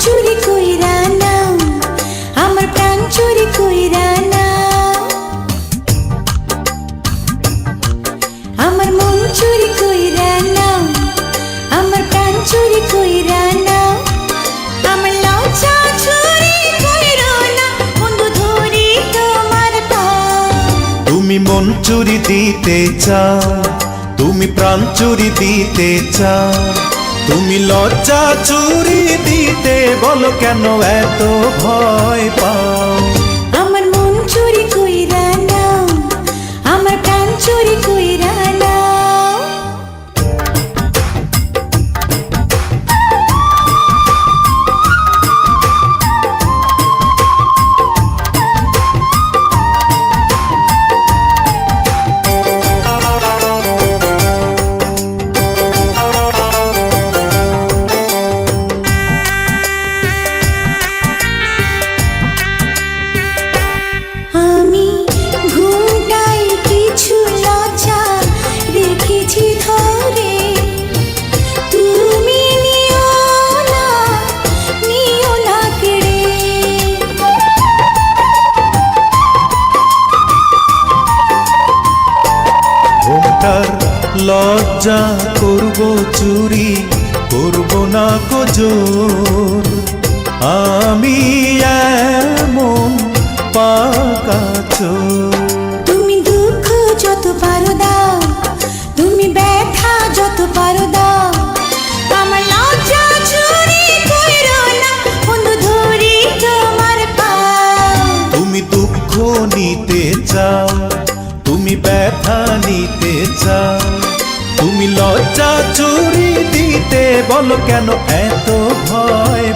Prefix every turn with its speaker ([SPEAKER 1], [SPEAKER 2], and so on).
[SPEAKER 1] চুরি কইরা নাও। আমার প্রাণ চুরি কইরা নাও। আমার মন চুরি কইরা নাও। আমার প্রাণ চুরি কইরা নাও।
[SPEAKER 2] আমার লজ্জা মন চুরি দিতে চাও। তুমি প্রাণ চুরি দিতে চাও। তুমি লজ্জা চুরি দিতে বলো কেন এত ভয় পাও?
[SPEAKER 1] ঘোমটার লজ্জা করব চুরি করব না কোজোর আমি এমন পাকা
[SPEAKER 2] তুমি দুঃখ যত পারো দাও তুমি ব্যথা যত পারো দাও। আমার লজ্জা চুরি কইরো না বন্ধু ধরি তোমার পাও
[SPEAKER 1] তুমি দুঃখ নিতে চাও তুমি ব্যথা নিতে চাও তুমি লজ্জা চুরি দিতে বলো কেন এত ভয়?